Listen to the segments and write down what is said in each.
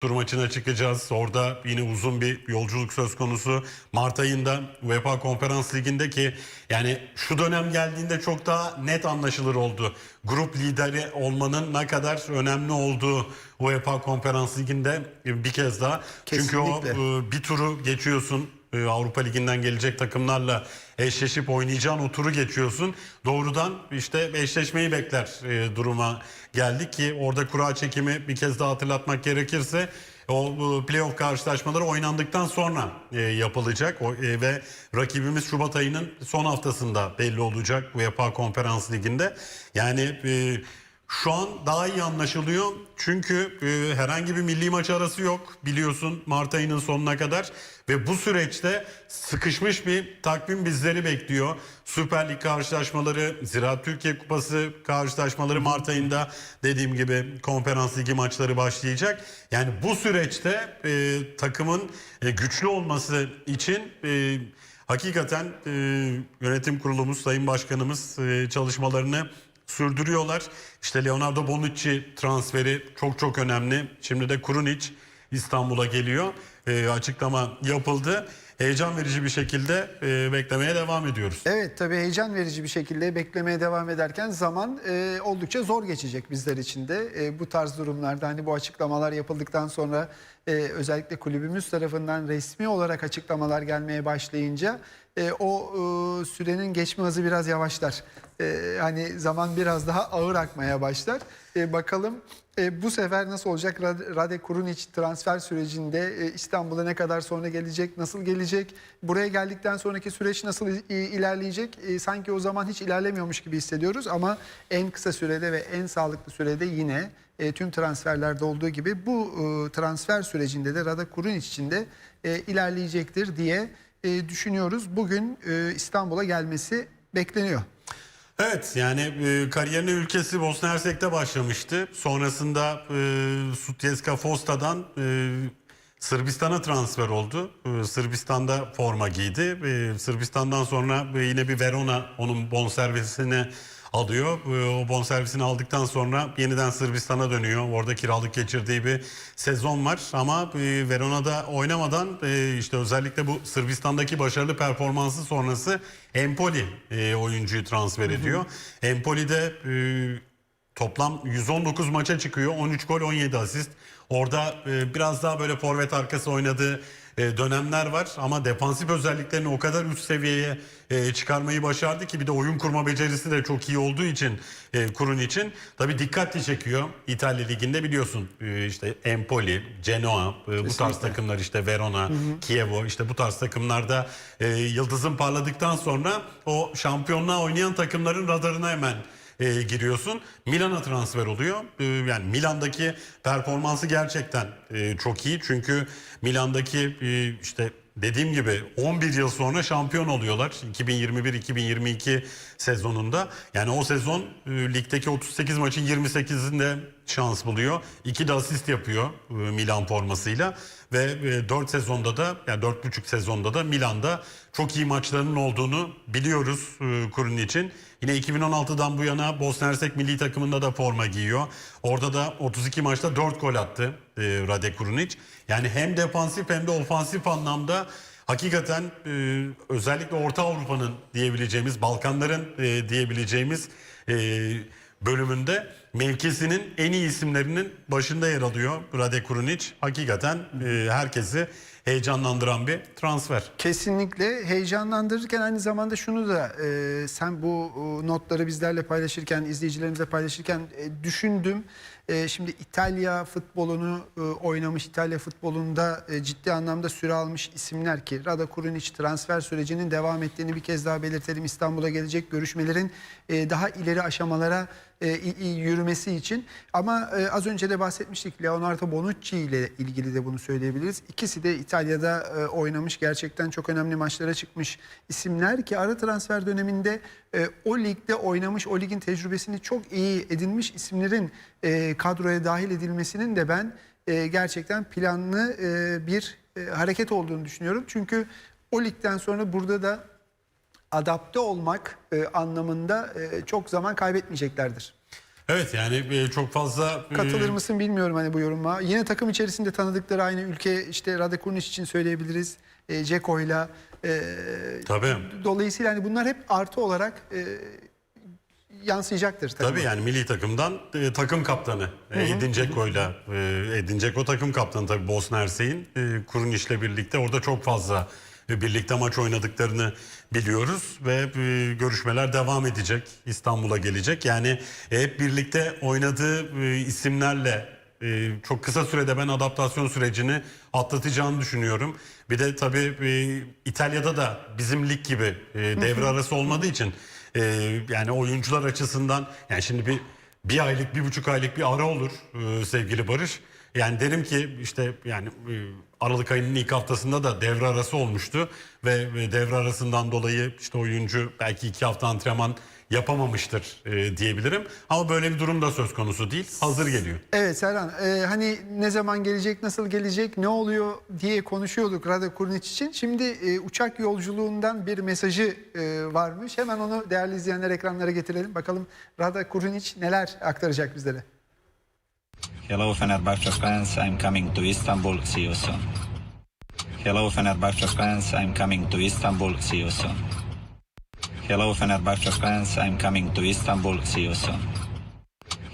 tur maçına çıkacağız. Orada yine uzun bir yolculuk söz konusu. Mart ayında UEFA Konferans Ligi'nde ki yani şu dönem geldiğinde çok daha net anlaşılır oldu. Grup lideri olmanın ne kadar önemli olduğu UEFA Konferans Ligi'nde bir kez daha. Çünkü o Kesinlikle. e, bir turu geçiyorsun. E, Avrupa Ligi'nden gelecek takımlarla eşleşip oynayacağın o turu geçiyorsun. Doğrudan işte eşleşmeyi bekler e, duruma geldik ki orada kura çekimi bir kez daha hatırlatmak gerekirse o playoff karşılaşmaları oynandıktan sonra e, yapılacak o, e, ve rakibimiz Şubat ayının son haftasında belli olacak UEFA Konferans Ligi'nde. Yani e, şu an daha iyi anlaşılıyor. Çünkü e, herhangi bir milli maç arası yok biliyorsun Mart ayının sonuna kadar. Ve bu süreçte sıkışmış bir takvim bizleri bekliyor. Süper Lig karşılaşmaları, Ziraat Türkiye Kupası karşılaşmaları Mart ayında dediğim gibi konferans ligi maçları başlayacak. Yani bu süreçte e, takımın e, güçlü olması için... E, Hakikaten e, yönetim kurulumuz, Sayın Başkanımız e, çalışmalarını sürdürüyorlar. İşte Leonardo Bonucci transferi çok çok önemli. Şimdi de Kurunic İstanbul'a geliyor. E, açıklama yapıldı. Heyecan verici bir şekilde e, beklemeye devam ediyoruz. Evet tabii heyecan verici bir şekilde beklemeye devam ederken zaman e, oldukça zor geçecek bizler için de. E, bu tarz durumlarda hani bu açıklamalar yapıldıktan sonra e, özellikle kulübümüz tarafından resmi olarak açıklamalar gelmeye başlayınca e, o e, sürenin geçme hızı biraz yavaşlar. E, hani zaman biraz daha ağır akmaya başlar. E, bakalım e, bu sefer nasıl olacak? Rad- Rade Kurunic transfer sürecinde e, İstanbul'a ne kadar sonra gelecek, nasıl gelecek? Buraya geldikten sonraki süreç nasıl i- ilerleyecek? E, sanki o zaman hiç ilerlemiyormuş gibi hissediyoruz ama en kısa sürede ve en sağlıklı sürede yine e, tüm transferlerde olduğu gibi bu e, transfer sürecinde de Rada Kurunic için de e, ilerleyecektir diye e, düşünüyoruz. Bugün e, İstanbul'a gelmesi bekleniyor. Evet yani e, kariyerine ülkesi Bosna Hersek'te başlamıştı. Sonrasında e, Sutjeska Fosta'dan e, Sırbistan'a transfer oldu. E, Sırbistan'da forma giydi. E, Sırbistan'dan sonra e, yine bir Verona onun bonservisini alıyor. E, o bonservisini aldıktan sonra yeniden Sırbistan'a dönüyor. Orada kiralık geçirdiği bir sezon var. Ama e, Verona'da oynamadan e, işte özellikle bu Sırbistan'daki başarılı performansı sonrası Empoli e, oyuncuyu transfer ediyor. Empoli'de toplam 119 maça çıkıyor. 13 gol 17 asist. Orada e, biraz daha böyle forvet arkası oynadığı e, dönemler var ama defansif özelliklerini o kadar üst seviyeye e, çıkarmayı başardı ki bir de oyun kurma becerisi de çok iyi olduğu için e, Kurun için tabii dikkatli çekiyor. İtalya liginde biliyorsun e, işte Empoli, Genoa e, bu tarz takımlar işte Verona, Chievo işte bu tarz takımlarda e, yıldızın parladıktan sonra o şampiyonluğa oynayan takımların radarına hemen e, giriyorsun. Milan'a transfer oluyor. E, yani Milan'daki performansı gerçekten e, çok iyi. Çünkü Milan'daki e, işte dediğim gibi 11 yıl sonra şampiyon oluyorlar. 2021-2022 sezonunda. Yani o sezon e, ligdeki 38 maçın 28'inde şans buluyor. 2 de asist yapıyor e, Milan formasıyla ve e, 4 sezonda da yani 4,5 sezonda da Milan'da çok iyi maçlarının olduğunu biliyoruz e, Kurun için. Yine 2016'dan bu yana Bosna Hersek milli takımında da forma giyiyor. Orada da 32 maçta 4 gol attı e, Rade Kurunic. Yani hem defansif hem de ofansif anlamda hakikaten e, özellikle Orta Avrupa'nın diyebileceğimiz, Balkanların e, diyebileceğimiz e, bölümünde mevkisinin en iyi isimlerinin başında yer alıyor Rade Kurunic. Hakikaten e, herkesi heyecanlandıran bir transfer. Kesinlikle heyecanlandırırken aynı zamanda şunu da e, sen bu e, notları bizlerle paylaşırken, izleyicilerimizle paylaşırken e, düşündüm. E, şimdi İtalya futbolunu e, oynamış, İtalya futbolunda e, ciddi anlamda süre almış isimler ki Rada Kurunic transfer sürecinin devam ettiğini bir kez daha belirtelim. İstanbul'a gelecek görüşmelerin daha ileri aşamalara e, yürümesi için. Ama e, az önce de bahsetmiştik Leonardo Bonucci ile ilgili de bunu söyleyebiliriz. İkisi de İtalya'da e, oynamış gerçekten çok önemli maçlara çıkmış isimler ki ara transfer döneminde e, o ligde oynamış o ligin tecrübesini çok iyi edinmiş isimlerin e, kadroya dahil edilmesinin de ben e, gerçekten planlı e, bir e, hareket olduğunu düşünüyorum. Çünkü o ligden sonra burada da adapte olmak e, anlamında e, çok zaman kaybetmeyeceklerdir. Evet yani e, çok fazla e, Katılır mısın bilmiyorum hani bu yoruma. Yine takım içerisinde tanıdıkları aynı ülke işte Rade Kurnic için söyleyebiliriz. E, Ceko'yla. E, Tabii. dolayısıyla hani bunlar hep artı olarak e, yansıyacaktır. takıma. Tabii yani milli takımdan e, takım kaptanı e, Edin Dzeko'yla e, Edin Dzeko takım kaptanı tabii Bosna Hersey'in e, Kuruniş'le birlikte orada çok fazla birlikte maç oynadıklarını biliyoruz ve e, görüşmeler devam edecek. İstanbul'a gelecek. Yani e, hep birlikte oynadığı e, isimlerle çok kısa sürede ben adaptasyon sürecini atlatacağını düşünüyorum. Bir de tabii e, İtalya'da da bizim lig gibi e, devre arası olmadığı için e, yani oyuncular açısından yani şimdi bir bir aylık bir buçuk aylık bir ara olur e, sevgili Barış. Yani derim ki işte yani e, Aralık ayının ilk haftasında da devre arası olmuştu ve, devre arasından dolayı işte oyuncu belki iki hafta antrenman yapamamıştır e, diyebilirim. Ama böyle bir durum da söz konusu değil. Hazır geliyor. Evet Serhan e, hani ne zaman gelecek nasıl gelecek ne oluyor diye konuşuyorduk Rade Kurnic için. Şimdi e, uçak yolculuğundan bir mesajı e, varmış. Hemen onu değerli izleyenler ekranlara getirelim. Bakalım Rade Kurnic neler aktaracak bizlere. Hello Fenerbahce fans, I'm coming to Istanbul, see you soon. Hello Fenerbahce fans, I'm coming to Istanbul, see you soon. Hello Fenerbahce fans, I'm coming to Istanbul, see you soon.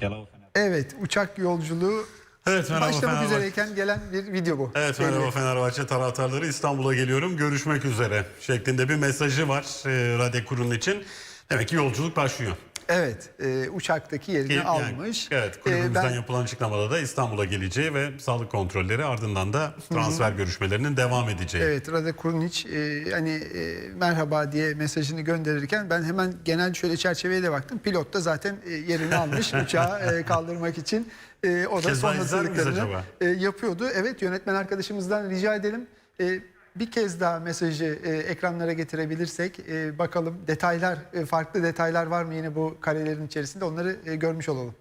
Hello Evet uçak yolculuğu Evet merhaba başlamak Fenerbahçe. üzereyken gelen bir video bu. Evet Belli. merhaba Fenerbahçe taraftarları İstanbul'a geliyorum görüşmek üzere şeklinde bir mesajı var e, Rade Kurun için. Demek ki yolculuk başlıyor. Evet e, uçaktaki yerini yani, almış. evet E, kulübümüzden ben- yapılan açıklamada da İstanbul'a geleceği ve sağlık kontrolleri ardından da transfer görüşmelerinin devam edeceği. Evet Rade Kurnic e, hani e, merhaba diye mesajını gönderirken ben hemen genel şöyle çerçeveye de baktım. Pilot da zaten e, yerini almış uçağı e, kaldırmak için. E, o da Kez son hazırlıklarını e, yapıyordu. Evet yönetmen arkadaşımızdan rica edelim. E, bir kez daha mesajı e, ekranlara getirebilirsek e, bakalım detaylar e, farklı detaylar var mı yine bu karelerin içerisinde onları e, görmüş olalım.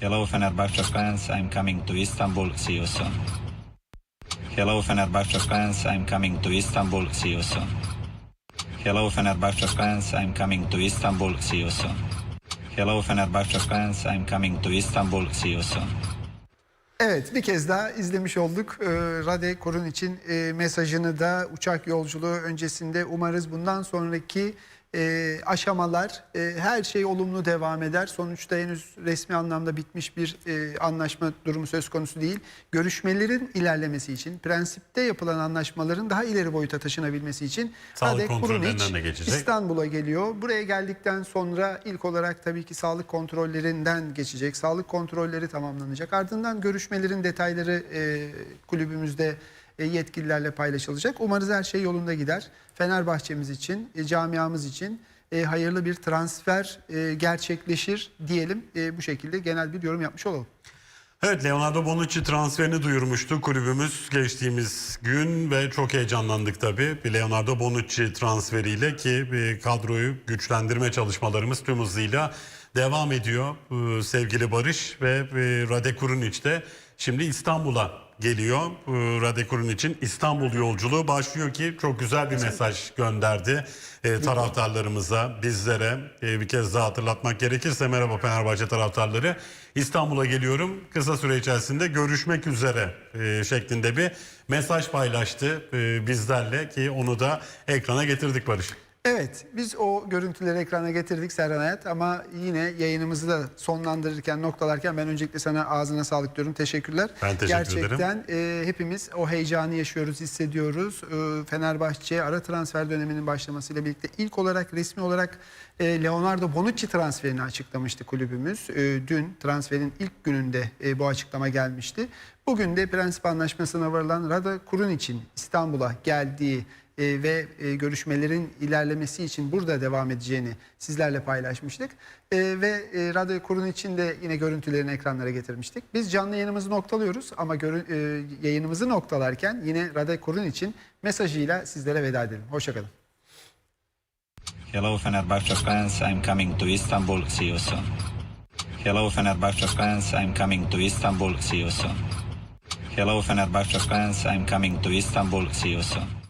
Hello Fenerbahce fans, I'm coming to Istanbul, see you soon. Hello Fenerbahce fans, I'm coming to Istanbul, see you soon. Hello Fenerbahce fans, I'm coming to Istanbul, see you soon. Hello Fenerbahce fans, I'm coming to Istanbul, see you soon. Evet bir kez daha izlemiş olduk. Ee, Rade Korun için e, mesajını da uçak yolculuğu öncesinde umarız bundan sonraki e, aşamalar e, her şey olumlu devam eder. Sonuçta henüz resmi anlamda bitmiş bir e, anlaşma durumu söz konusu değil. Görüşmelerin ilerlemesi için, prensipte yapılan anlaşmaların daha ileri boyuta taşınabilmesi için Sağlık kontrollerinden Kurunic. İstanbul'a geliyor. Buraya geldikten sonra ilk olarak tabii ki sağlık kontrollerinden geçecek. Sağlık kontrolleri tamamlanacak. Ardından görüşmelerin detayları e, kulübümüzde yetkililerle paylaşılacak. Umarız her şey yolunda gider. Fenerbahçemiz için, e, camiamız için e, hayırlı bir transfer e, gerçekleşir diyelim. E, bu şekilde genel bir yorum yapmış olalım. Evet Leonardo Bonucci transferini duyurmuştu kulübümüz geçtiğimiz gün ve çok heyecanlandık tabii. Bir Leonardo Bonucci transferiyle ki bir kadroyu güçlendirme çalışmalarımız tüm hızıyla devam ediyor sevgili Barış ve e, Rade Kurunic şimdi İstanbul'a geliyor. Ee, Rade Kurunic'in İstanbul yolculuğu başlıyor ki çok güzel bir mesaj gönderdi e, taraftarlarımıza, bizlere. E, bir kez daha hatırlatmak gerekirse merhaba Fenerbahçe taraftarları. İstanbul'a geliyorum. Kısa süre içerisinde görüşmek üzere e, şeklinde bir mesaj paylaştı e, bizlerle ki onu da ekrana getirdik Barış. Evet, biz o görüntüleri ekrana getirdik Serhan Hayat ama yine yayınımızı da sonlandırırken, noktalarken ben öncelikle sana ağzına sağlık diyorum. Teşekkürler. Ben teşekkür Gerçekten e, hepimiz o heyecanı yaşıyoruz, hissediyoruz. E, Fenerbahçe ara transfer döneminin başlamasıyla birlikte ilk olarak resmi olarak e, Leonardo Bonucci transferini açıklamıştı kulübümüz. E, dün transferin ilk gününde e, bu açıklama gelmişti. Bugün de prensip anlaşmasına varılan Rada Kurunic'in İstanbul'a geldiği e, ve e, görüşmelerin ilerlemesi için burada devam edeceğini sizlerle paylaşmıştık. E, ve e, Radyo Kurun için de yine görüntülerini ekranlara getirmiştik. Biz canlı yayınımızı noktalıyoruz ama yayınımızı noktalarken yine Radyo Kurun için mesajıyla sizlere veda edelim. Hoşçakalın. Hello Fenerbahce fans, I'm coming to Istanbul, see you soon. Hello Fenerbahce fans, I'm coming to Istanbul, see you soon. Hello Fenerbahce fans, I'm coming to Istanbul, see you soon.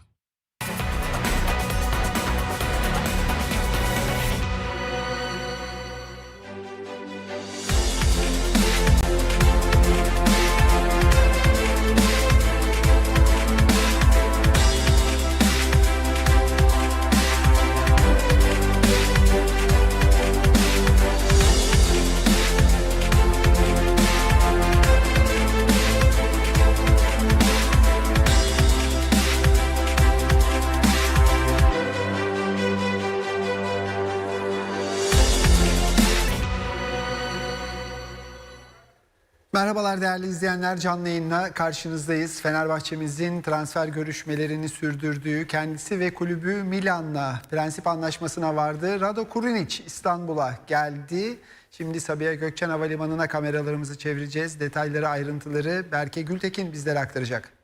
Merhabalar değerli izleyenler canlı yayınla karşınızdayız. Fenerbahçe'mizin transfer görüşmelerini sürdürdüğü kendisi ve kulübü Milan'la prensip anlaşmasına vardı. Rado Kurunic İstanbul'a geldi. Şimdi Sabiha Gökçen Havalimanı'na kameralarımızı çevireceğiz. Detayları ayrıntıları Berke Gültekin bizlere aktaracak.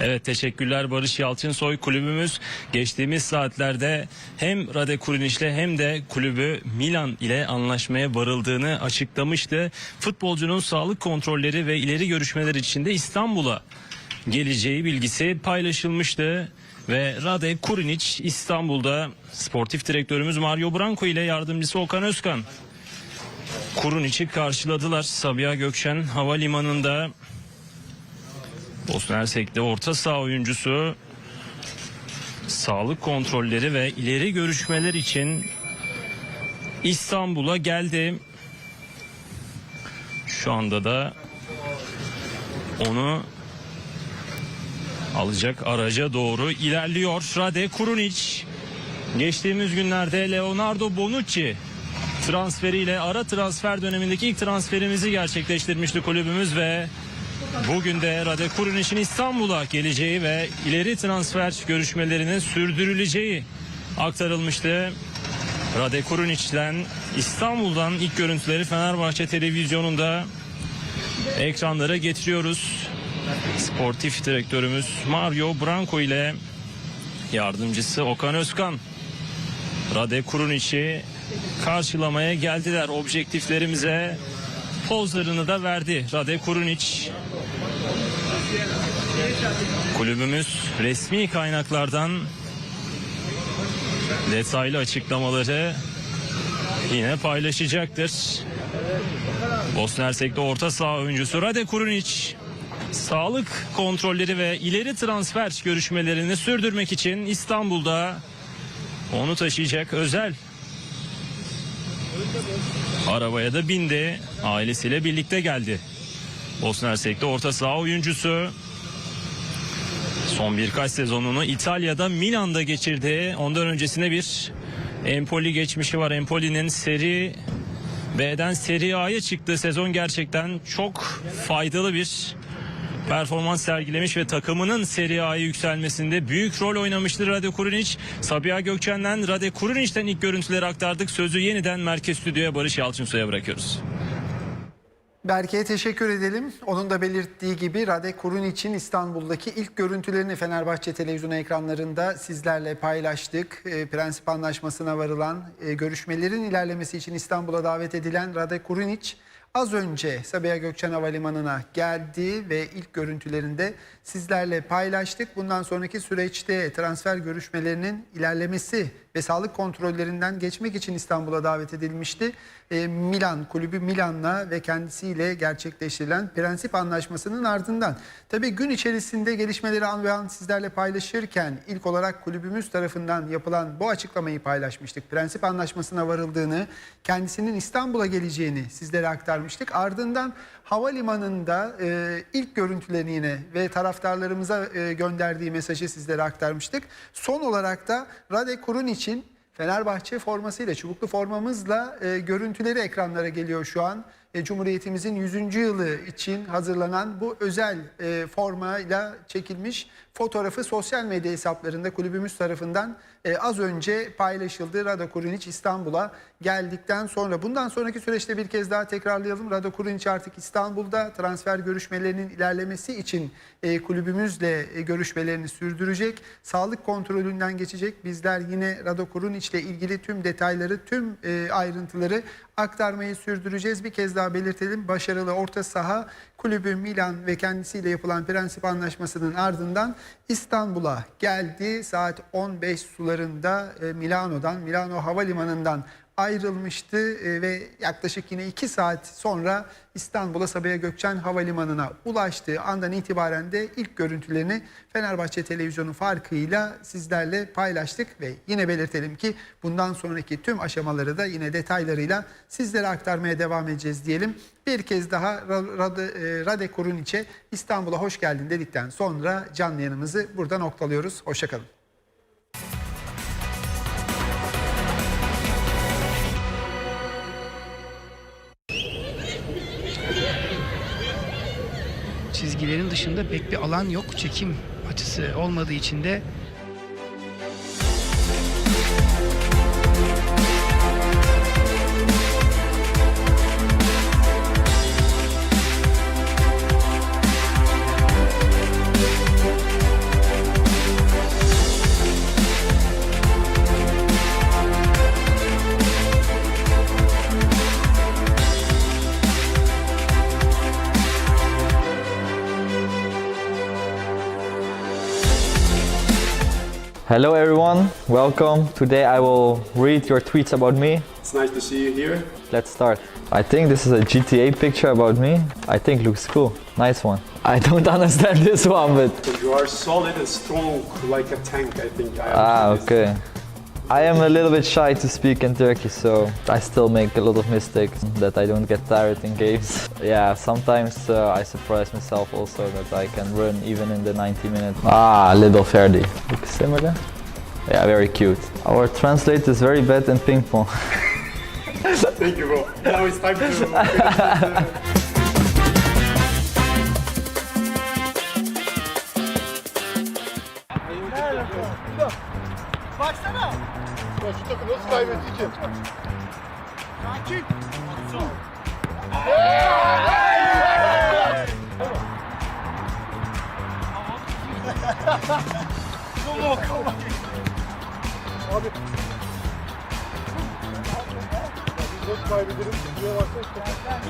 Evet teşekkürler Barış Yalçınsoy. Kulübümüz geçtiğimiz saatlerde hem Rade Kuruniç'le hem de kulübü Milan ile anlaşmaya varıldığını açıklamıştı. Futbolcunun sağlık kontrolleri ve ileri görüşmeler için de İstanbul'a geleceği bilgisi paylaşılmıştı. Ve Rade Kurunic İstanbul'da sportif direktörümüz Mario Branco ile yardımcısı Okan Özkan Kurunic'i karşıladılar. Sabiha Gökçen Havalimanı'nda Bosna Hersek'te orta saha oyuncusu sağlık kontrolleri ve ileri görüşmeler için İstanbul'a geldi. Şu anda da onu alacak araca doğru ilerliyor. Rade Kurunic geçtiğimiz günlerde Leonardo Bonucci transferiyle ara transfer dönemindeki ilk transferimizi gerçekleştirmişti kulübümüz ve Bugün de Rade Kurunic'in İstanbul'a geleceği ve ileri transfer görüşmelerinin sürdürüleceği aktarılmıştı. Rade Kurunic'den İstanbul'dan ilk görüntüleri Fenerbahçe televizyonunda ekranlara getiriyoruz. Sportif direktörümüz Mario Branco ile yardımcısı Okan Özkan Rade Kurunic'i karşılamaya geldiler. Objektiflerimize pozlarını da verdi Rade Kurunic. Kulübümüz resmi kaynaklardan detaylı açıklamaları yine paylaşacaktır. Bosna Hersek'te orta saha oyuncusu Rade Kurunic sağlık kontrolleri ve ileri transfer görüşmelerini sürdürmek için İstanbul'da onu taşıyacak özel arabaya da bindi. Ailesiyle birlikte geldi. Bosna Hersek'te orta saha oyuncusu son birkaç sezonunu İtalya'da Milan'da geçirdi. Ondan öncesinde bir Empoli geçmişi var. Empoli'nin seri B'den Serie A'ya çıktığı sezon gerçekten çok faydalı bir performans sergilemiş ve takımının Serie A'ya yükselmesinde büyük rol oynamıştır Rade Kurunic. Sabiha Gökçen'den Rade Kurunic'ten ilk görüntüleri aktardık. Sözü yeniden Merkez Stüdyo'ya Barış Yalçınsoy'a bırakıyoruz. Berke'ye teşekkür edelim. Onun da belirttiği gibi Rade Kurunic'in İstanbul'daki ilk görüntülerini Fenerbahçe televizyonu ekranlarında sizlerle paylaştık. E, prensip anlaşmasına varılan e, görüşmelerin ilerlemesi için İstanbul'a davet edilen Rade Kurunic az önce Sabiha Gökçen Havalimanı'na geldi ve ilk görüntülerinde sizlerle paylaştık. Bundan sonraki süreçte transfer görüşmelerinin ilerlemesi ve sağlık kontrollerinden geçmek için İstanbul'a davet edilmişti. E, Milan kulübü Milan'la ve kendisiyle gerçekleştirilen prensip anlaşmasının ardından tabii gün içerisinde gelişmeleri an ve an sizlerle paylaşırken ilk olarak kulübümüz tarafından yapılan bu açıklamayı paylaşmıştık. Prensip anlaşmasına varıldığını, kendisinin İstanbul'a geleceğini sizlere aktarmıştık. Ardından havalimanında e, ilk görüntülerini yine ve taraftarlarımıza e, gönderdiği mesajı sizlere aktarmıştık. Son olarak da Rade Kurun için Fenerbahçe formasıyla, çubuklu formamızla e, görüntüleri ekranlara geliyor şu an. E, Cumhuriyetimizin 100. yılı için hazırlanan bu özel e, formayla çekilmiş fotoğrafı sosyal medya hesaplarında kulübümüz tarafından e, az önce paylaşıldı. Rada Kurunic İstanbul'a geldikten sonra bundan sonraki süreçte bir kez daha tekrarlayalım. Rada Kurunic artık İstanbul'da transfer görüşmelerinin ilerlemesi için e, kulübümüzle görüşmelerini sürdürecek. Sağlık kontrolünden geçecek. Bizler yine Rada Kurunic ile ilgili tüm detayları, tüm ayrıntıları aktarmayı sürdüreceğiz. Bir kez daha belirtelim. Başarılı orta saha kulübü Milan ve kendisiyle yapılan prensip anlaşmasının ardından İstanbul'a geldi. Saat 15 sularında e, Milano'dan, Milano Havalimanı'ndan ayrılmıştı e, ve yaklaşık yine 2 saat sonra İstanbul'a Sabiha Gökçen Havalimanı'na ulaştığı andan itibaren de ilk görüntülerini Fenerbahçe televizyonu farkıyla sizlerle paylaştık ve yine belirtelim ki bundan sonraki tüm aşamaları da yine detaylarıyla sizlere aktarmaya devam edeceğiz diyelim. Bir kez daha e, Rade Kuruniç'e İstanbul'a hoş geldin dedikten sonra canlı yayınımızı burada noktalıyoruz. Hoşçakalın. Çizgilerin dışında pek bir alan yok. Çekim açısı olmadığı için de Hello everyone, welcome. Today I will read your tweets about me. It's nice to see you here. Let's start. I think this is a GTA picture about me. I think looks cool. Nice one. I don't understand this one, but But you are solid and strong like a tank, I think. I ah, okay. I am a little bit shy to speak in Turkish, so I still make a lot of mistakes that I don't get tired in games. yeah, sometimes uh, I surprise myself also that I can run even in the 90 minutes. Ah, little Ferdi. Looks similar. Yeah, very cute. Our translate is very bad in ping pong. Thank you, bro. Now it's time to. Ya şu topu nasıl kaybetti ki? Sakin. Solo kalmak. Abi. Biz nasıl kaybederiz? Şuraya baksana.